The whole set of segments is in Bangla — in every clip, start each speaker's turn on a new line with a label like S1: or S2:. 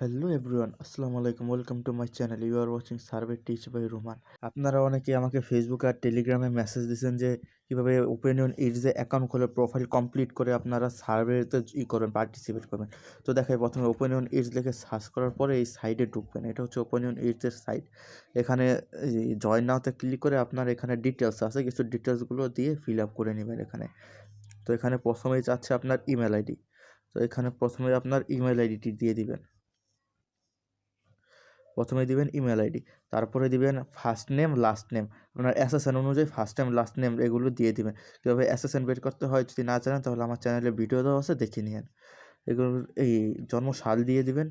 S1: হ্যালো এভরিওয়ান আসসালামু আলাইকুম welcome to my channel you are watching survey teach by Roman আপনারা অনেকে আমাকে ফেসবুক আর টেলিগ্রামে মেসেজ দিয়েছেন যে, কীভাবে ওপেনিয়ন ইটসে অ্যাকাউন্ট খুলে প্রোফাইল কমপ্লিট করে আপনারা সার্ভেতে ই করবেন পার্টিসিপেট করবেন। তো দেখাই, প্রথমে ওপেনিয়ন ইটস লিখে সার্চ করার পরে এই সাইডে ঢুকবেন। এটা হচ্ছে ওপেনিয়ন ইটসের সাইট এখানে জয়েন নাওতে ক্লিক করে আপনার এখানে ডিটেলস আছে, কিছু ডিটেলসগুলো দিয়ে ফিল আপ করে নেবেন এখানে। তো এখানে প্রথমেই চাচ্ছে আপনার ইমেল আইডি তো এখানে প্রথমে আপনার ইমেল আইডিটি দিয়ে দিবেন। প্রথমে দিবেন ইমেল আইডি তারপরে দিবেন ফার্স্ট নেম লাস্ট নেম আপনার অ্যাসেশন অনুযায়ী ফার্স্ট নেম লাস্ট নেম এগুলো দিয়ে দিবেন। কীভাবে অ্যাসেশন বের করতে হয় যদি না জানেন, তাহলে আমার চ্যানেলে ভিডিও দেওয়া আছে, দেখে নিন এগুলো এই জন্ম সাল দিয়ে দিবেন,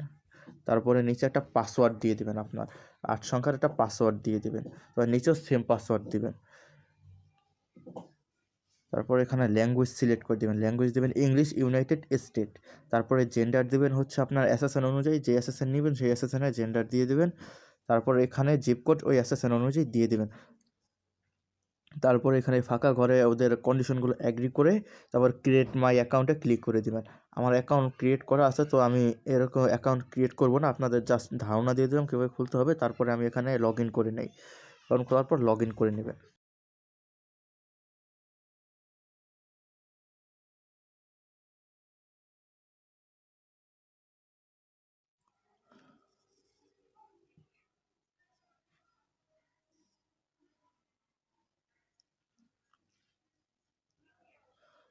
S1: তারপরে নিচে একটা পাসওয়ার্ড দিয়ে দিবেন আপনার। আট সংখ্যার একটা পাসওয়ার্ড দিয়ে দিবেন এবার নিচেও সেম পাসওয়ার্ড দিবেন। তারপর এখানে ল্যাঙ্গুয়েজ সিলেক্ট করে দেবেন। ল্যাঙ্গুয়েজ দেবেন ইংলিশ ইউনাইটেড স্টেট তারপরে জেন্ডার দেবেন হচ্ছে আপনার অ্যাসেসন অনুযায়ী। যে অ্যাসেসন নেবেন সেই অ্যাসেসনের জেন্ডার দিয়ে দেবেন। তারপর এখানে জিপ কোড ওই অ্যাসেসন অনুযায়ী দিয়ে দেবেন। তারপর এখানে ফাঁকা ঘরে ওদের কন্ডিশনগুলো অ্যাগ্রি করে তারপর ক্রিয়েট মাই অ্যাকাউন্টে ক্লিক করে দেবেন। আমার অ্যাকাউন্ট ক্রিয়েট করা আছে তো আমি এরকম অ্যাকাউন্ট ক্রিয়েট করব না। আপনাদের জাস্ট ধারণা দিয়ে দিলাম কীভাবে খুলতে হবে। তারপরে আমি এখানে লগ ইন করে নেই। কারণ করার পর লগ ইন করে নেবেন।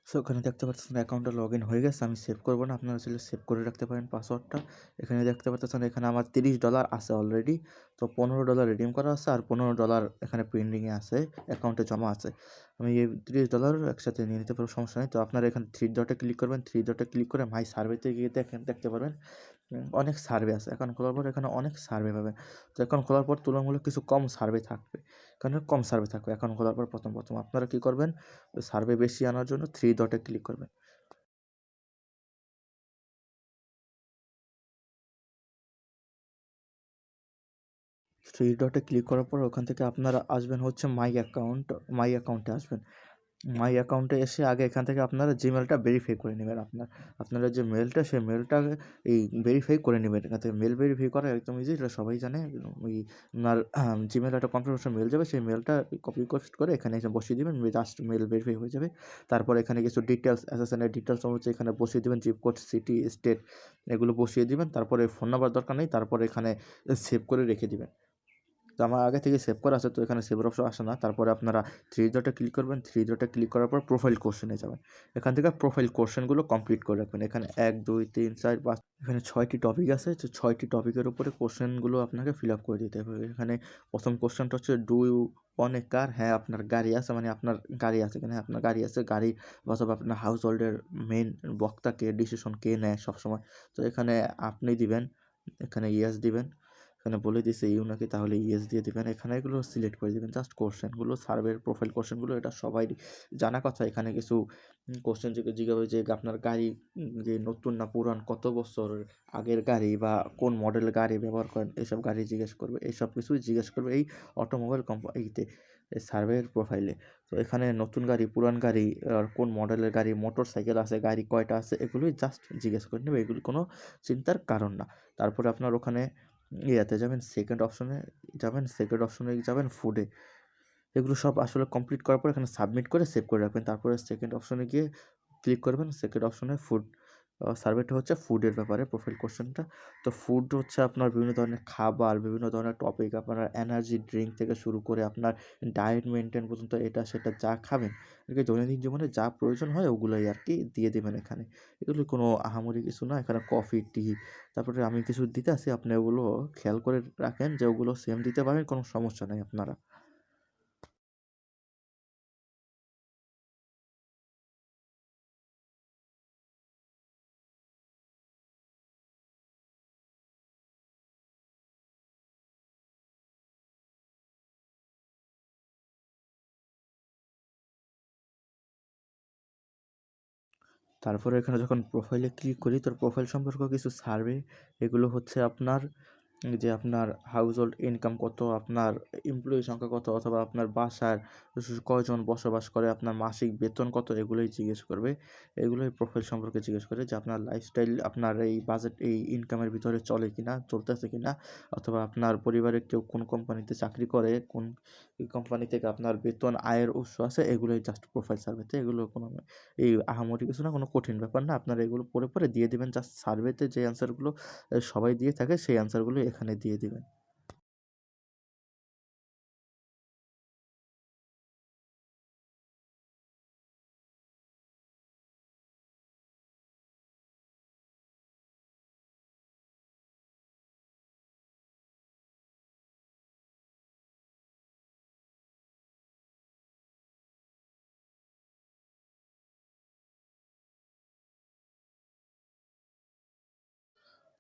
S1: সো ওখানে দেখতে পাচ্ছেন অ্যাকাউন্টটা লগ ইন হয়ে গেছে। আমি সেভ করব না। আপনারা চাইলে সেভ করে রাখতে পারেন পাসওয়ার্ডটা এখানে দেখতে পাচ্ছেন এখানে আমার তিরিশ ডলার আছে অলরেডি তো পনেরো ডলার রিডিম করা আছে আর পনেরো ডলার এখানে পেন্ডিংয়ে আছে অ্যাকাউন্টে জমা আছে। আমি এই তিরিশ ডলার একসাথে নিয়ে নিতে পারব, সমস্যা নেই। তো আপনারা এখানে থ্রি ডটে ক্লিক করবেন। থ্রি ডটে ক্লিক করে মাই সার্ভেতে গিয়ে দেখেন, দেখতে পারবেন। অনেক সার্ভে আছে। এখন খোলার পর এখানে অনেক সার্ভে পাবেন। তো এখন খোলার পর তুলনামূলক কিছু কম সার্ভে থাকবে। এখানে কম সার্ভে থাকবে? অ্যাকাউন্ট খোলার পর প্রথম প্রথম। আপনারা কী করবেন? সার্ভে বেশি আনার জন্য থ্রি ডটে ক্লিক করবেন। থ্রি ডটে ক্লিক করার পর ওখান থেকে আপনারা আসবেন হচ্ছে মাই অ্যাকাউন্ট মাই অ্যাকাউন্টে আসবেন। মাই অ্যাকাউন্টে এসে আগে এখান থেকে আপনারা জিমেলটা ভেরিফাই করে নেবেন। আপনার, আপনারা যে মেলটা সেই মেলটা এই ভেরিফাই করে নেবেন এখান থেকে। মেল ভেরিফাই করা একদম ইজি এটা সবাই জানে। ওই আপনার জিমেল একটা কনফার্মেশন মেল যাবে, সেই মেলটা কপি পেস্ট করে এখানে এসে বসিয়ে দেবেন। জাস্ট মেল ভেরিফাই হয়ে যাবে। তারপর এখানে কিছু ডিটেলস অ্যাসেসনের ডিটেলস অনুযায়ী এখানে বসিয়ে দেবেন। জিপ কোড সিটি স্টেট এগুলো বসিয়ে দিবেন। তারপরে ফোন নাম্বার দরকার নেই। তারপরে এখানে সেভ করে রেখে দিবেন। তো আমার আগে থেকে সেভ করা আছে, তো এখানে সেভের অপশন আসে না। তারপরে আপনারা থ্রি ডটে ক্লিক করবেন। থ্রি ডটে ক্লিক করার পর প্রোফাইল কোশ্চেনে যাবেন। এখান থেকে প্রোফাইল কোশ্চেনগুলো কমপ্লিট করে রাখবেন। এখানে এক, দুই, তিন, চার, পাঁচ, এখানে ছয়টি টপিক আছে। তো ছয়টি টপিকের উপরে কোশ্চেনগুলো আপনাকে ফিল আপ করে দিতে হবে। এখানে প্রথম কোশ্চেনটা হচ্ছে ডু ইউ অনেক কার হ্যাঁ আপনার গাড়ি আছে মানে আপনার গাড়ি আছে কিনা? আপনার গাড়ি আছে, গাড়ি অথবা আপনার হাউস হোল্ডের মেন বক্তা কে ডিসিশন কে নেয় সবসময়। তো এখানে আপনি দিবেন, এখানে ইয়েস দিবেন। এখানে বলে দিছে ইউ নাকি তাহলে ইয়েস দিয়ে দেবেন। এখানে এগুলো সিলেক্ট করে দেবেন। জাস্ট কোশ্চেনগুলো সার্ভের প্রোফাইল কোশ্চেনগুলো এটা সবাই জানা কথা। এখানে কিছু কোশ্চেন জিজ্ঞাসা যে আপনার গাড়ি যে নতুন না পুরান, কত বছর আগের গাড়ি বা কোন মডেল গাড়ি ব্যবহার করেন এইসব গাড়ি জিজ্ঞেস করবে এইসব কিছুই জিজ্ঞেস করবে এই অটোমোবাইল কোম্পানিতে এই সার্ভের প্রোফাইলে তো এখানে নতুন গাড়ি, পুরান গাড়ি, আর কোন মডেলের গাড়ি মোটর সাইকেল আছে, গাড়ি কয়টা আছে, এগুলোই জাস্ট জিজ্ঞেস করে নেবে। এগুলি কোনো চিন্তার কারণ না। তারপরে আপনার ওখানে ইয়াতে যাবেন সেকেন্ড অপশনে যাবেন সেকেন্ড অপশনে যাবেন ফুডে এগুলো সব আসলে কমপ্লিট করার পর এখানে সাবমিট করে সেভ করে রাখবেন। তারপরে সেকেন্ড অপশনে গিয়ে ক্লিক করবেন সেকেন্ড অপশনে ফুড সার্ভেটা হচ্ছে ফুডের ব্যাপারে প্রোফাইল কোশ্চেনটা তো ফুড হচ্ছে আপনার বিভিন্ন ধরনের খাবার, বিভিন্ন ধরনের টপিক আপনার এনার্জি ড্রিঙ্ক থেকে শুরু করে আপনার ডায়েট মেনটেন পর্যন্ত এটা সেটা যা খাবেন এটাকে দৈনন্দিন জীবনে যা প্রয়োজন হয় ওগুলোই আর কি দিয়ে দেবেন এখানে। এগুলো কোনো আহামরি কিছু না, এখানে কফি টি তারপরে আমি কিছু দিতে আসি, আপনি ওগুলো খেয়াল করে রাখেন যে ওগুলো সেম দিতে পারেন, কোনো সমস্যা নেই আপনারা। তারপরে এখানে যখন প্রোফাইলে ক্লিক করি তোর প্রোফাইল সম্পর্কে কিছু সার্ভে এগুলো হচ্ছে আপনার যে আপনার হাউস হোল্ড ইনকাম কত, আপনার এমপ্লয়ি সংখ্যা কত অথবা আপনার বাসার কয়জন বসবাস করে, আপনার মাসিক বেতন কত, এগুলোই জিজ্ঞেস করবে। এগুলোই প্রোফাইল সম্পর্কে জিজ্ঞেস করে যে আপনার লাইফস্টাইল আপনার এই বাজেট এই ইনকামের ভিতরে চলে কি না চলতেছে কি না অথবা আপনার পরিবারের কেউ কোন কোম্পানিতে চাকরি করে, কোন কোম্পানি থেকে আপনার বেতন, আয়ের উৎস আছে, এগুলোই জাস্ট প্রোফাইল সার্ভেতে এগুলো কোনো এই আহামরি কিছু না, কোনো কঠিন ব্যাপার না। আপনারা এগুলো পরে পরে দিয়ে দেবেন জাস্ট সার্ভেতে যে অ্যান্সারগুলো সবাই দিয়ে থাকে, সেই অ্যান্সারগুলো এখানে দিয়ে দিবেন।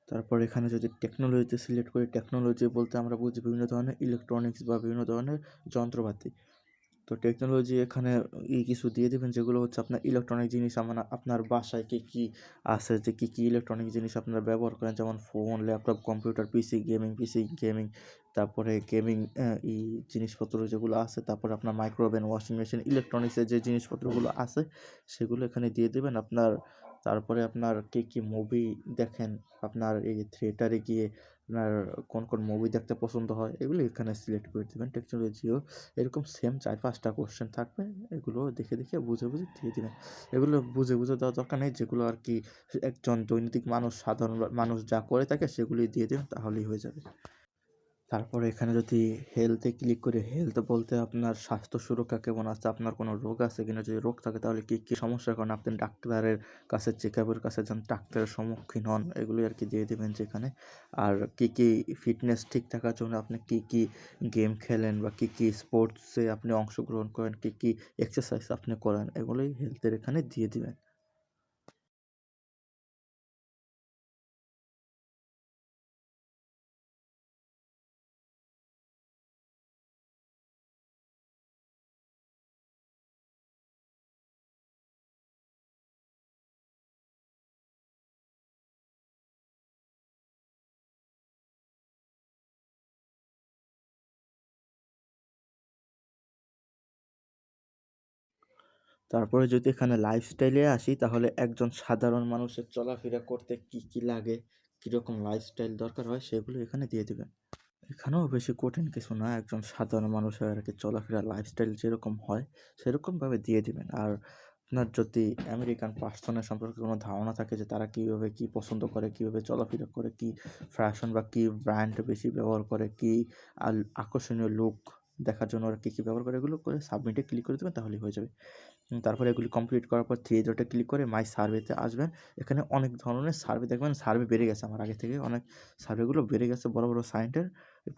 S1: তারপর এখানে যদি টেকনোলজিতে সিলেক্ট করি টেকনোলজি বলতে আমরা বুঝি বিভিন্ন ধরনের ইলেকট্রনিক্স বা বিভিন্ন ধরনের যন্ত্রপাতি। তো টেকনোলজি এখানে ই কিছু দিয়ে দেবেন, যেগুলো হচ্ছে আপনার ইলেকট্রনিক জিনিস, আমার, আপনার বাসায় কী কী আছে, যে কী কী ইলেকট্রনিক জিনিস আপনারা ব্যবহার করেন? যেমন phone laptop computer PC gaming PC gaming তারপরে গেমিং ই জিনিসপত্র যেগুলো আছে, তারপরে আপনার মাইক্রোওভেন ওয়াশিং মেশিন ইলেকট্রনিক্সের যে জিনিসপত্রগুলো আছে, সেগুলো এখানে দিয়ে দেবেন। আপনার তারপরে আপনার কী কী মুভি দেখেন? আপনার এই থিয়েটারে গিয়ে আপনার কোন কোন মুভি দেখতে পছন্দ হয়? এগুলো এখানে সিলেক্ট করে দেবেন টেকনোলজিও এরকম সেম চার পাঁচটা কোশ্চেন থাকবে। এগুলো দেখে দেখে বুঝে বুঝে দিয়ে দেবেন। এগুলো বুঝে বুঝে দেওয়ার দরকার নেই। যেগুলো আর কি একজন দৈনন্দিন মানুষ, সাধারণ মানুষ যা করে থাকে সেগুলি দিয়ে দেবেন, তাহলেই হয়ে যাবে। তারপরে এখানে যদি হেলথে ক্লিক করে হেলথ বলতে আপনার স্বাস্থ্য সুরক্ষা কেমন আছে, আপনার কোনো রোগ আছে কিনা, যদি রোগ থাকে তাহলে কী কী সমস্যার কারণে আপনি ডাক্তারের কাছে চেক আপের কাছে যান, ডাক্তারের সম্মুখীন হন এগুলি আর কি দিয়ে দেবেন যেখানে। আর কী কী ফিটনেস ঠিক থাকার জন্য আপনি কী কী গেম খেলেন বা কী কী স্পোর্টসে আপনি অংশগ্রহণ করেন, কী কী এক্সারসাইজ আপনি করেন, এগুলোই হেলথের এখানে দিয়ে দিবেন। তারপরে যদি এখানে লাইফস্টাইলে আসি, তাহলে একজন সাধারণ মানুষের চলাফেরা করতে কী কী লাগে, কীরকম লাইফস্টাইল দরকার হয়, সেগুলো এখানে দিয়ে দেবেন। এখানেও বেশি কঠিন কিছু না, একজন সাধারণ মানুষের আর কি চলাফেরা লাইফস্টাইল যেরকম হয়, সেরকমভাবে দিয়ে দিবেন। আর আপনার যদি আমেরিকান পার্সনের সম্পর্কে কোনো ধারণা থাকে যে তারা কীভাবে কী পছন্দ করে, কীভাবে চলাফেরা করে, কী ফ্যাশন বা কী ব্র্যান্ড বেশি ব্যবহার করে, কী আকর্ষণীয় লুক দেখার জন্য ওরা কী কী ব্যবহার করে, এগুলো করে সাবমিটে ক্লিক করে দেবেন, তাহলেই হয়ে যাবে। তারপরে এগুলি কমপ্লিট করার পর থ্রি ডটে ক্লিক করে মাই সার্ভেতে আসবেন। এখানে অনেক ধরনের সার্ভে দেখবেন সার্ভে বেড়ে গেছে আমার আগে থেকে অনেক সার্ভেগুলো বেড়ে গেছে, বড় বড় সাইন্টের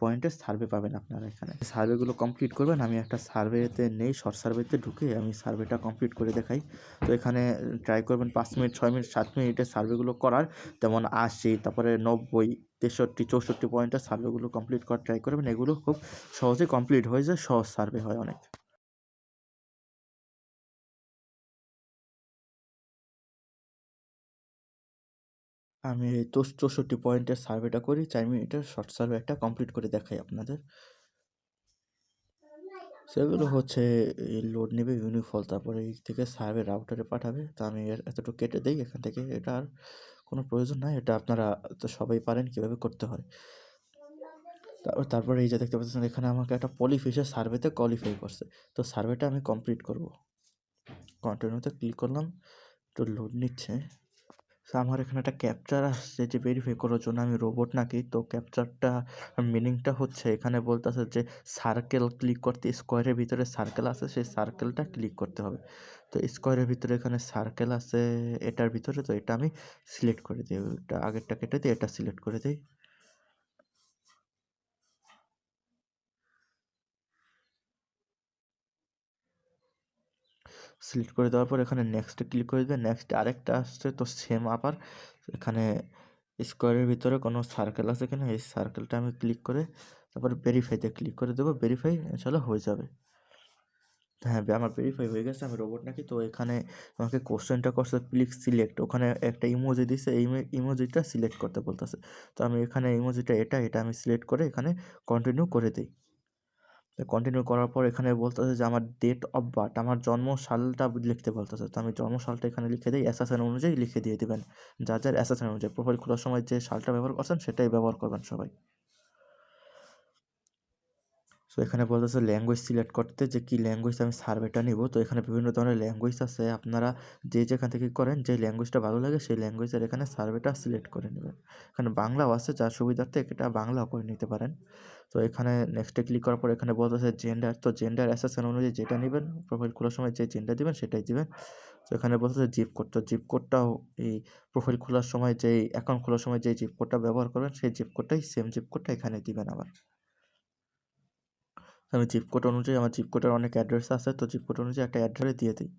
S1: পয়েন্টের সার্ভে পাবেন আপনারা এখানে। সার্ভেগুলো কমপ্লিট করবেন, আমি একটা সার্ভেতে নেই শর্ট সার্ভেতে ঢুকে আমি সার্ভেটা কমপ্লিট করে দেখাই। তো এখানে ট্রাই করবেন পাঁচ মিনিট, ছয় মিনিট, সাত মিনিটের সার্ভেগুলো করার। যেমন আশি, তারপরে নব্বই, তেষট্টি, চৌষট্টি পয়েন্টের সার্ভেগুলো কমপ্লিট করার ট্রাই করবেন। এগুলো খুব সহজে কমপ্লিট হয়ে যায়, সহজ সার্ভে হয় অনেক। আমি এই চৌষট্টি পয়েন্টের সার্ভেটা করি, চার মিনিটের শর্ট সার্ভে একটা কমপ্লিট করে দেখাই আপনাদের। সেগুলো হচ্ছে এই লোড নেবে, ইউনিফল, তারপরে এই থেকে সার্ভে রাউটারে পাঠাবে। তো আমি এর এতটুকু কেটে দিই, এখান থেকে এটা আর কোনো প্রয়োজন নাই, এটা আপনারা তো সবাই পারেন কীভাবে করতে হয়। তারপর, তারপরে এই যে দেখতে পাচ্ছেন, এখানে আমাকে একটা পলিফিশের সার্ভেতে কোয়ালিফাই করছে। তো সার্ভেটা আমি কমপ্লিট করব। কন্টিনিউতে ক্লিক করলাম, একটু লোড নিচ্ছে। আমার এখানে একটা ক্যাপচার আসছে যে ভেরিফাই করার জন্য আমি রোবট নাকি। তো ক্যাপচারটা মিনিংটা হচ্ছে এখানে বলতেছে যে সার্কেল ক্লিক করতে স্কোয়ারের ভিতরে সার্কেল আছে, সেই সার্কেলটা ক্লিক করতে হবে। তো স্কোয়ারের ভিতরে এখানে সার্কেল আছে, এটার ভিতরে তো এটা আমি সিলেক্ট করে দিই। আগেরটা কেটে দিই এটা সিলেক্ট করে দিই। সিলেক্ট করে দেওয়ার পর এখানে নেক্সটে ক্লিক করে দেবে। নেক্সট আরেকটা আসছে, তো সেম আবার এখানে স্কোয়ারের ভিতরে কোনো সার্কেল আছে কিনা, এই সার্কেলটা আমি ক্লিক করে তারপর ভেরিফাইতে ক্লিক করে দেবো। ভেরিফাই ইনশাল্লাহ হয়ে যাবে। হ্যাঁ আমার ভেরিফাই হয়ে গেছে, আমি রোবট নাকি, তো এখানে আমাকে কোশ্চেনটা করছে ক্লিক সিলেক্ট ওখানে একটা ইমোজি দিছে, এই ইমোজিটা সিলেক্ট করতে বলতেছে। তো আমি এখানে ইমোজিটা এটা এটা আমি সিলেক্ট করে এখানে কন্টিনিউ করে দিই। কন্টিনিউ করার পর এখানে বলতেছে যে, আমার ডেট অফ বার্থ আমার জন্ম সালটা লিখতে বলতেছে। তো আমি জন্ম সালটা এখানে লিখে দিই অ্যাসাসান অনুযায়ী লিখে দিয়ে দেবেন। যার যার অ্যাসাসান অনুযায়ী প্রোফাইল খোলার সময় যে সালটা ব্যবহার করছেন, সেটাই ব্যবহার করবেন সবাই। সো এখানে বলতেছে ল্যাঙ্গুয়েজ সিলেক্ট করতে যে কী ল্যাঙ্গুয়েজ আমি সার্ভেটা নিব। তো এখানে বিভিন্ন ধরনের ল্যাঙ্গুয়েজ আছে। আপনারা যে যেখান থেকে করেন, যে ল্যাঙ্গুয়েজটা ভালো লাগে, সেই ল্যাঙ্গুয়েজের এখানে সার্ভেটা সিলেক্ট করে নেবেন। এখানে বাংলাও আছে, যার সুবিধার্থে এটা বাংলাও করে নিতে পারেন। তো এখানে নেক্সটে ক্লিক করার পর এখানে বলতেছে জেন্ডার তো জেন্ডার অ্যাসেসন অনুযায়ী যেটা নেবেন প্রোফাইল খোলার সময় যে জেন্ডার দিবেন, সেটাই দিবেন। তো এখানে বলতেছে জিপ কোড তো জিপ কোডটাও এই প্রোফাইল খোলার সময় যেই অ্যাকাউন্ট খোলার সময় যেই জিপ কোডটা ব্যবহার করবেন, সেই জিপ কোডটাই সেম জিপ কোডটা এখানে দিবেন আবার। আমি জিপ কোড অনুযায়ী, আমার জিপ কোডের অনেক অ্যাড্রেস আছে, তো জিপ কোড অনুযায়ী একটা অ্যাড্রেস দিয়ে দিই।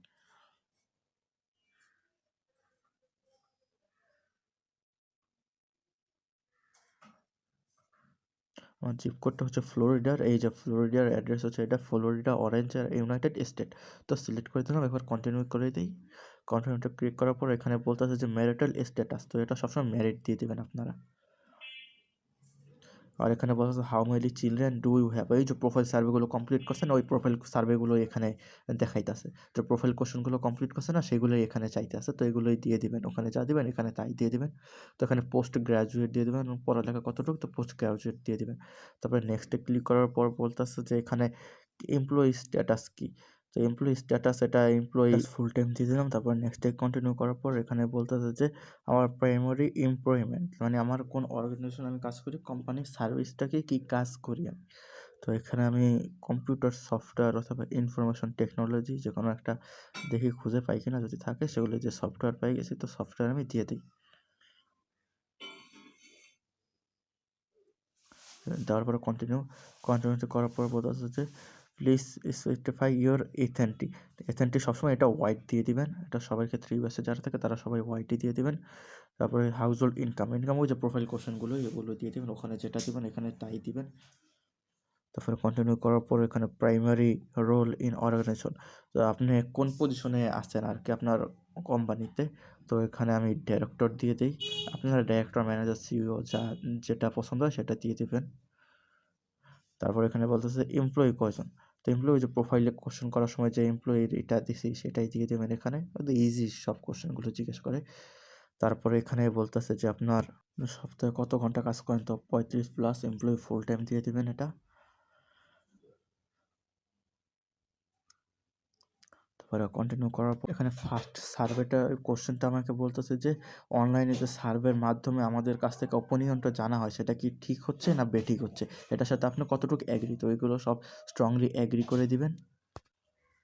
S1: আমার জিপ কোডটা হচ্ছে ফ্লোরিডার এই যে ফ্লোরিডার অ্যাড্রেস হচ্ছে এটা ফ্লোরিডা অরেঞ্জ আর ইউনাইটেড স্টেট তো সিলেক্ট করে দিলাম, এবার কন্টিনিউ করে দিই। কন্টিনিউটা ক্লিক করার পর এখানে বলতেছে যে ম্যারিটাল স্ট্যাটাস তো এটা সবসময় ম্যারিড দিয়ে দেবেন আপনারা। আর এখানে বলা আছে how many children do you have এই যে প্রোফাইল সার্ভেগুলো কমপ্লিট করছে না ওই প্রোফাইল সার্ভেগুলো এখানে দেখাইতেছে। তো প্রোফাইল কোশ্চেনগুলো কমপ্লিট করছে না, সেগুলোই এখানে চাইতেছে। তো এগুলোই দিয়ে দিবেন, ওখানে যা দিবেন, এখানে তাই দিয়ে দিবেন। তো এখানে পোস্ট গ্র্যাজুয়েট দিয়ে দেবেন পড়ালেখা কতটুকু, তো পোস্ট গ্র্যাজুয়েট দিয়ে দিবেন। তারপরে নেক্সটে ক্লিক করার পর বলতেছে যে এখানে এমপ্লয়ি স্ট্যাটাস কী? তো এমপ্লয়ি স্ট্যাটাস এটা এমপ্লয়ি ফুল টাইম দিয়ে দিলাম, তারপর নেক্সট ডে কন্টিনিউ করার পর এখানে বলতেছে যে, আমার প্রাইমারি এমপ্লয়মেন্ট মানে আমার কোন অর্গানাইজেশন আমি কাজ করি কোম্পানির সার্ভিসটাকে কি কাজ করি আমি। তো এখানে আমি কম্পিউটার সফটওয়্যার অথবা ইনফরমেশন টেকনোলজি যে কোনো একটা দেখি খুঁজে পাই কিনা যদি থাকে, সেগুলো যে সফটওয়্যার পাই গেছি, তো সফটওয়্যার আমি দিয়ে দিই। দেওয়ার পরে কন্টিনিউ কন্টিনিউ করার পর বলতেছে যে please specify your ethnicity ethnicity সবসময় এটা হোয়াইট দিয়ে দিবেন। এটা সবার ক্ষেত্রে ইউএসএ যারা থাকে তারা সবাই হোয়াইটই দিয়ে দিবেন। তারপরে হাউস হোল্ড ইনকাম ইনকাম ওই যে প্রোফাইল কোশ্চেনগুলো এগুলো দিয়ে দিবেন। ওখানে যেটা দিবেন, এখানে তাই দিবেন। তারপরে কন্টিনিউ করার পর এখানে প্রাইমারি রোল ইন অর্গানাইজেশন তো আপনি কোন পজিশনে আছেন আর কি আপনার কোম্পানিতে তো এখানে আমি ডাইরেক্টর দিয়ে দিই। আপনার ডাইরেক্টর ম্যানেজার সিইও যা, যেটা পছন্দ হয় সেটা দিয়ে দিবেন। তারপর এখানে বলতেছে এমপ্লয়ি কয়জন? তো এমপ্লয়ি যে প্রোফাইলে কোশ্চেন করার সময় যে এমপ্লয়ির এটা দিছি, সেটাই দিয়ে দেবেন এখানে। ইজি সব কোশ্চেনগুলো জিজ্ঞেস করে। তারপরে এখানে বলতেছে যে আপনার সপ্তাহে কত ঘণ্টা কাজ করেন? তো পঁয়ত্রিশ প্লাস এমপ্লয়ি ফুল টাইম দিয়ে দেবেন এটা। তারপরে কন্টিনিউ করার পর এখানে ফার্স্ট সার্ভেটা কোশ্চেনটা আমাকে বলতেছে যে অনলাইনে যে সার্ভের মাধ্যমে আমাদের কাছ থেকে অপনিয়নটা জানা হয়, সেটা কি ঠিক হচ্ছে না বেঠিক হচ্ছে? এটার সাথে আপনি কতটুকু অ্যাগ্রি তো এগুলো সব স্ট্রংলি অ্যাগ্রি করে দিবেন।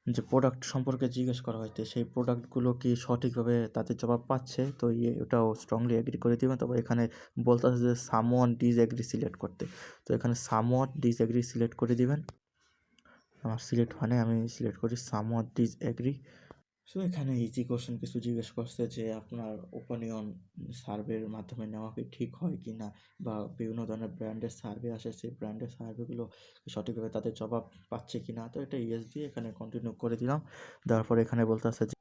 S1: যে প্রোডাক্ট সম্পর্কে জিজ্ঞেস করা হয়েছে, সেই প্রোডাক্টগুলো কি সঠিকভাবে তাদের জবাব পাচ্ছে? তো ইয়ে ওটাও স্ট্রংলি অ্যাগ্রি করে দিবেন। তবে এখানে বলতে যে সামওয়ান ডিজ অ্যাগ্রি সিলেক্ট করতে। তো এখানে সামওয়ান ডিজ অ্যাগ্রি সিলেক্ট করে দিবেন। আমার সিলেক্ট হয় না আমি সিলেক্ট করি সামওয়াট ডিজ এগ্রি। সো এখানে ইজি কোশ্চেন কিছু জিজ্ঞেস করছে যে আপনার ওপিনিয়ন সার্ভের মাধ্যমে নেওয়া কি ঠিক হয় কি না? বা বিভিন্ন ধরনের ব্র্যান্ডের সার্ভে আসে, সেই ব্র্যান্ডের সার্ভেগুলো সঠিকভাবে তাদের জবাব পাচ্ছে কি না? তো এটা ইয়েস দিয়ে এখানে কন্টিনিউ করে দিলাম। দেওয়ার এখানে বলতে বলতেছে যে,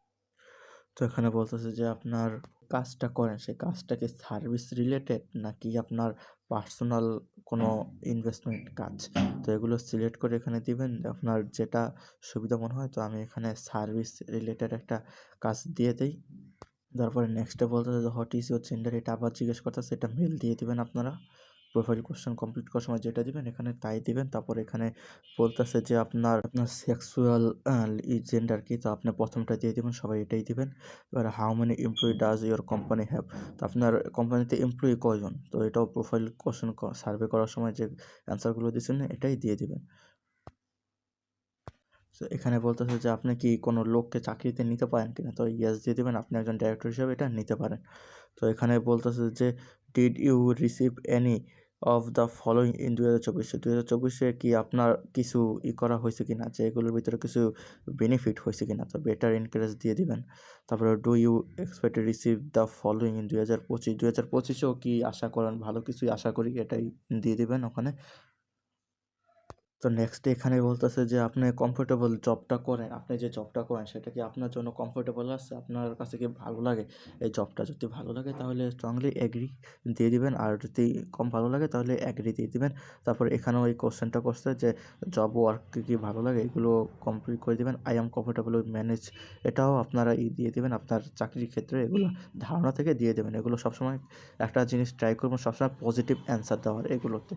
S1: তো এখানে বলতেছে যে আপনার কাজটা করেন? সেই কাজটা কি সার্ভিস রিলেটেড নাকি আপনার পার্সোনাল কোনো ইনভেস্টমেন্ট কাজ? তো এগুলো সিলেক্ট করে এখানে দিবেন। আপনার যেটা সুবিধা মনে হয় তো আমি এখানে সার্ভিস রিলেটেড একটা কাজ দিয়ে দিই। তারপরে নেক্সটে বলতে যে হোয়াট ইজ ইউর জেন্ডার এটা আবার জিজ্ঞেস করতেছে। সেটা মেল দিয়ে দিবেন আপনারা। প্রোফাইল কোশ্চেন কমপ্লিট করার সময় যেটা দিবেন, এখানে তাই দিবেন। তারপর এখানে বলতেছে যে আপনার আপনার সেক্সুয়াল জেন্ডার কি? তো আপনি প্রথমটা দিয়ে দিবেন, সবাই এটাই দিবেন। এবার how many employee does your company have তো আপনার কোম্পানিতে এমপ্লয়ি কয়জন? তো এটাও প্রোফাইল কোশ্চেন সার্ভে করার সময় যে অ্যান্সারগুলো দিচ্ছেন এটাই দিয়ে দিবেন। তো এখানে বলতেছে যে আপনি কি কোনো লোককে চাকরিতে নিতে পারেন কিনা? তো ইয়েস দিয়ে দেবেন, আপনি একজন ডাইরেক্টর হিসেবে এটা নিতে পারেন। তো এখানে বলতেছে যে did you receive any of the following in দু হাজার চব্বিশে। দু হাজার চব্বিশে কি আপনার কিছু ই করা হয়েছে কি না? যে এগুলোর ভিতরে কিছু বেনিফিট হয়েছে কি না? তো বেটার এনকারেজ দিয়ে দিবেন। তারপরে do you expect receive the following in দু হাজার পঁচিশ? দু হাজার পঁচিশেও কি আশা করেন? ভালো কিছুই আশা করি এটাই দিয়ে দিবেন ওখানে। তো নেক্সট এখানে বলতেছে যে, আপনি কমফোর্টেবল জবটা করেন। আপনি যে জবটা করেন, সেটা কি আপনার জন্য কমফোর্টেবল আছে? আপনার কাছে কি ভালো লাগে? এই জবটা যদি ভালো লাগে, তাহলে স্ট্রংলি এগ্রি দিয়ে দিবেন। আর যদি কম ভালো লাগে, তাহলে অ্যাগ্রি দিয়ে দিবেন। তারপর এখানেও এই কোশ্চেনটা করছে যে জব ওয়ার্ক কি ভালো লাগে? এগুলো কমপ্লিট করে দিবেন। I am comfortable with manage এটাও আপনারা ই দিয়ে দেবেন, আপনার চাকরির ক্ষেত্রে এগুলো ধারণা থেকে দিয়ে দেবেন। এগুলো সবসময় একটা জিনিস ট্রাই করবেন, সবসময় পজিটিভ অ্যান্সার দেওয়ার এগুলোতে।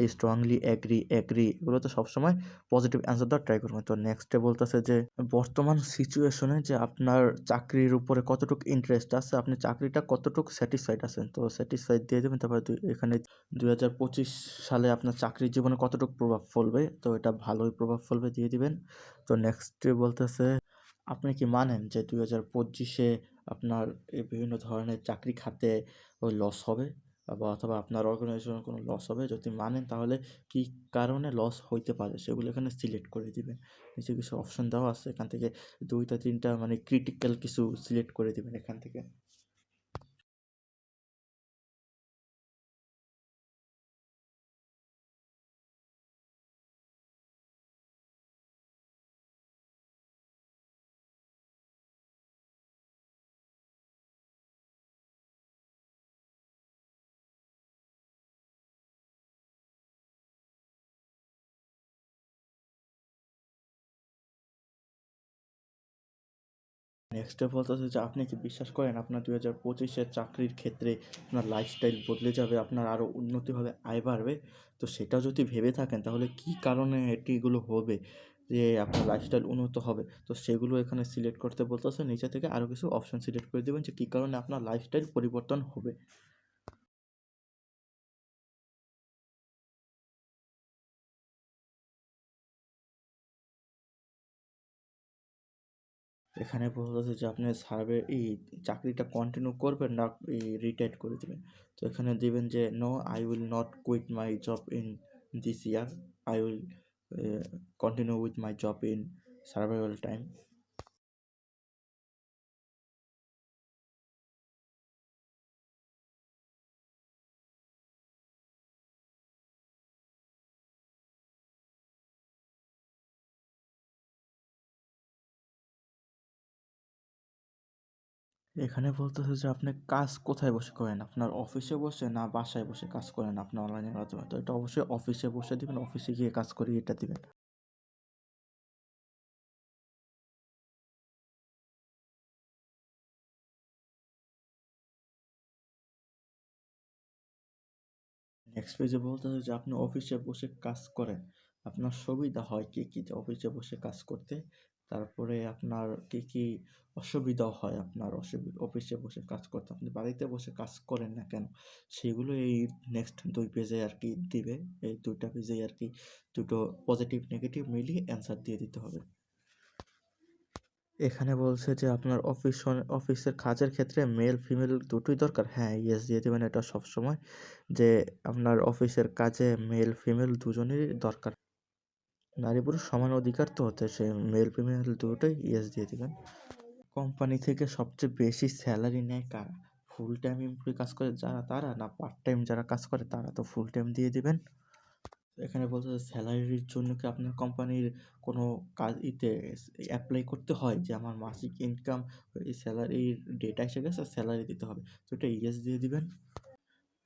S1: এই স্ট্রংলি অ্যাগ্রি অ্যাগ্রি এগুলোতে সবসময় পজিটিভ অ্যান্সার দেওয়ার ট্রাই করবেন। তো নেক্সটে বলতেছে যে, বর্তমান সিচুয়েশনে যে আপনার চাকরির উপরে কতটুকু ইন্টারেস্ট আছে, আপনি চাকরিটা কতটুকু স্যাটিসফাইড আছেন? তো স্যাটিসফাইড দিয়ে দেবেন, তারপরে এখানে দুই হাজার পঁচিশ সালে আপনার চাকরির জীবনে কতটুকু প্রভাব ফেলবে? তো এটা ভালোই প্রভাব ফেলবে, দিয়ে দিবেন। তো নেক্সটে বলতেছে, আপনি কি মানেন যে দুই হাজার পঁচিশে আপনার বিভিন্ন ধরনের চাকরি খাতে লস হবে? বা অথবা আপনার অর্গানাইজেশনের কোনো লস হবে, যদি মানেন তাহলে কী কারণে লস হইতে পারে সেগুলো এখানে সিলেক্ট করে দিবেন। নিচে কিছু অপশন দেওয়া আছে, এখান থেকে দুইটা, তিনটা মানে ক্রিটিক্যাল কিছু সিলেক্ট করে দিবেন এখান থেকে। নেক্সটে বলতেছে যে আপনি কি বিশ্বাস করেন আপনার দু হাজার পঁচিশের চাকরির ক্ষেত্রে আপনার লাইফস্টাইল বদলে যাবে, আপনার আরও উন্নতি হবে, আয় বাড়বে? তো সেটা যদি ভেবে থাকেন তাহলে কি কারণে এটিগুলো হবে যে আপনার লাইফস্টাইল উন্নত হবে? তো সেগুলো এখানে সিলেক্ট করতে বলতেছে নিচে থেকে আরও কিছু অপশন সিলেক্ট করে দেবেন যে কী কারণে আপনার লাইফস্টাইল পরিবর্তন হবে। এখানে বলতেছে যে আপনি সার্ভে এই চাকরিটা কন্টিনিউ করবেন না রিটায়ার করে দেবেন? তো এখানে দিবেন যে no I will not quit my job in this year I will continue with my job in survival time এখানে বলতেছে যে, আপনি কাজ কোথায় বসে করেন? আপনার অফিসে বসে না বাসায় বসে কাজ করেন আপনার অনলাইনের মাধ্যমে? তো এটা অবশ্যই অফিসে বসে দিবেন, অফিসে গিয়ে কাজ করি এটা দিবেন। নেক্সট পেজে বলতেছে যে, আপনি অফিসে বসে কাজ করেন। আপনার সুবিধা হয় কী কী? অফিসে বসে কাজ করতে তারপরে আপনার কী কী অসুবিধা হয় আপনার অসুবিধা অফিসে বসে কাজ করতে? আপনি বাড়িতে বসে কাজ করেন না কেন? সেগুলো এই নেক্সট দুই পেজে আর কি দিবে। এই দুইটা পেজেই আর কি দুটো পজিটিভ নেগেটিভ মিলিয়ে অ্যান্সার দিয়ে দিতে হবে। এখানে বলছে যে আপনার অফিস অফিসের কাজের ক্ষেত্রে মেল ফিমেল দুটোই দরকার? হ্যাঁ ইয়েস দিয়ে দেবেন এটা সবসময় যে আপনার অফিসের কাজে মেল ফিমেল দুজনেরই দরকার। নারী পুরুষ সমান অধিকার তো হতে সে মেল ফিমেল দুটোই ইয়েস দিয়ে দেবেন। কোম্পানি থেকে সবচেয়ে বেশি স্যালারি নেয় কারা? ফুল টাইম এমপ্লয়ি কাজ করে যারা তারা না পার্ট টাইম যারা কাজ করে তারা? তো ফুল টাইম দিয়ে দেবেন। এখানে বলতে স্যালারির জন্য কি আপনার কোম্পানির কোনো কাজ ইতে অ্যাপ্লাই করতে হয়? যে আমার মাসিক ইনকাম এই স্যালারির ডেটা এসে গেছে স্যালারি দিতে হবে। তো এটা ইয়েস দিয়ে দিবেন।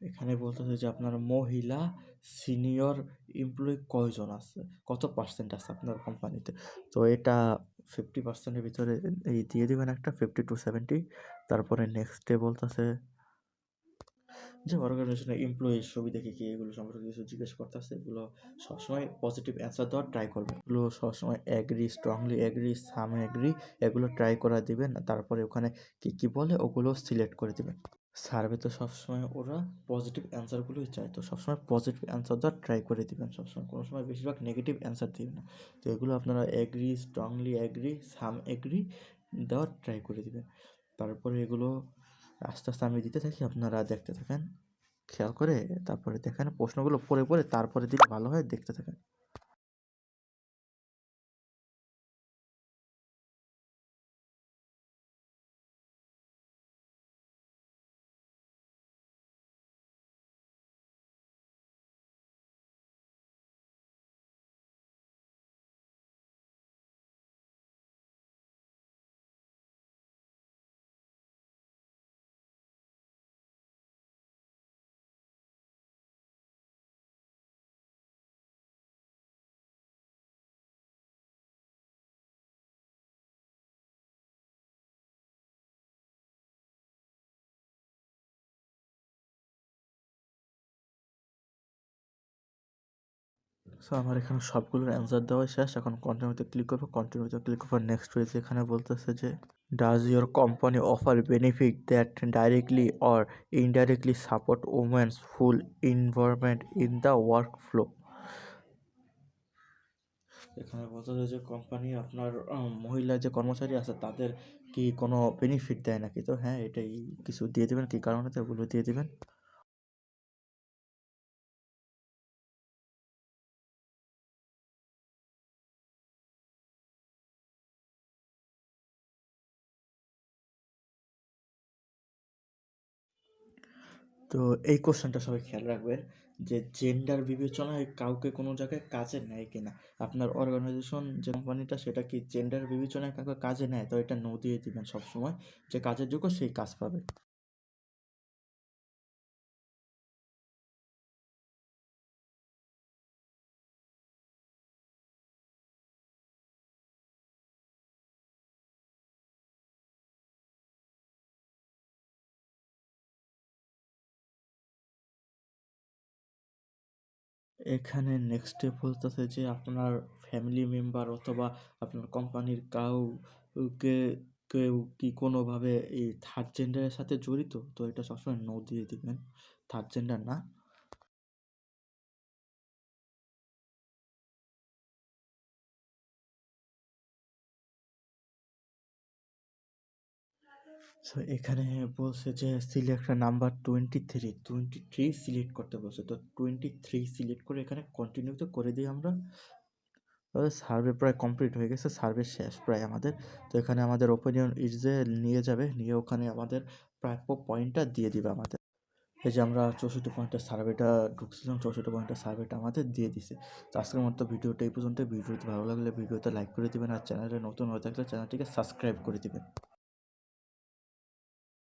S1: এখানে বলতেছে যে আপনার মহিলা সিনিয়র এমপ্লয়ি কয়জন আছে? কত পার্সেন্ট আছে আপনার কোম্পানিতে তো? এটা ফিফটি পার্সেন্টের ভিতরে এই দিয়ে দেবেন একটা ফিফটি টু সেভেন্টি তারপরে নেক্সট ডে বলতেছে যে অর্গানাইজেশনের এমপ্লয়ির সুবিধা কী কী এগুলো সম্পর্কে কিছু জিজ্ঞেস করতেছে? এগুলো সবসময় পজিটিভ অ্যান্সার দেওয়ার ট্রাই করবেন এগুলো সবসময় agree strongly agree some agree এগুলো ট্রাই করা দিবেন। তারপরে ওখানে কী কী বলে ওগুলো সিলেক্ট করে দিবেন। সার্ভে তো সবসময় ওরা পজিটিভ অ্যান্সারগুলোই চায়। তো সবসময় পজিটিভ অ্যান্সার দেওয়ার ট্রাই করে দিবেন সবসময়। কোনো সময় বেশিরভাগ নেগেটিভ অ্যান্সার দিবেন না। তো এগুলো আপনারা agree strongly agree some agree দেওয়ার ট্রাই করে দেবেন। তারপরে এগুলো আস্তে আস্তে আমি দিতে থাকি, আপনারা দেখতে থাকেন। খেয়াল করে তারপরে দেখেন প্রশ্নগুলো পড়ে পড়ে তারপরে দিলে ভালো হয়, দেখতে থাকেন। সো আমার এখানে সবগুলোর অ্যান্সার দেওয়া শেষ। এখন কন্টিনিউতে ক্লিক করব। কন্টিনিউতে ক্লিক করব। নেক্সট পেজ এখানে বলতেছে যে does your company offer benefit that directly or indirectly support women's full involvement in the work flow এখানে বলতেছে যে কোম্পানি আপনার মহিলা যে কর্মচারী আছে, তাদের কি কোনো বেনিফিট দেয় নাকি? তো হ্যাঁ এটাই কিছু দিয়ে দেবেন। কী কারণে? তো ওগুলো দিয়ে দেবেন। তো এই কোশ্চেনটা সবাই খেয়াল রাখবেন যে জেন্ডার বিবেচনায় কাউকে কোনো জায়গায় কাজে নেয় কিনা। আপনার অর্গানাইজেশন যে কোম্পানিটা সেটা কি জেন্ডার বিবেচনায় কাউকে কাজে নেয়? তো এটা নো দিয়ে দিবেন সবসময় যে কাজের যোগ্য সেই কাজ পাবে। এখানে নেক্সট স্টেপ হতেছে যে আপনার ফ্যামিলি মেম্বার অথবা আপনার কোম্পানির কাউকে, কেউ কি কোনোভাবে এই থার্ড জেন্ডারের সাথে জড়িত? তো এটা সবসময় নো দিয়ে দিবেন। থার্ড জেন্ডার না। সো এখানে বলছে যে select number twenty three twenty three select করতে বলছে। তো টোয়েন্টি থ্রি সিলেক্ট করে এখানে কন্টিনিউ তো করে দিই আমরা। সার্ভে প্রায় কমপ্লিট হয়ে গেছে সার্ভে শেষ প্রায় আমাদের। তো এখানে আমাদের ওপিনিয়ন ইজ যে নিয়ে যাবে, নিয়ে ওখানে আমাদের প্রাপ্য পয়েন্টটা দিয়ে দিবে আমাদের। এই যে আমরা চৌষট্টি পয়েন্টের সার্ভেটা ঢুকছিলাম, চৌষট্টি পয়েন্টের সার্ভেটা আমাদের দিয়ে দিছে। তো আজকের মতো ভিডিওটা এই পর্যন্ত ভিডিওটি ভালো লাগলে ভিডিওতে লাইক করে দিবেন আর চ্যানেলে নতুন হয়ে থাকলে চ্যানেলটিকে সাবস্ক্রাইব করে দিবেন।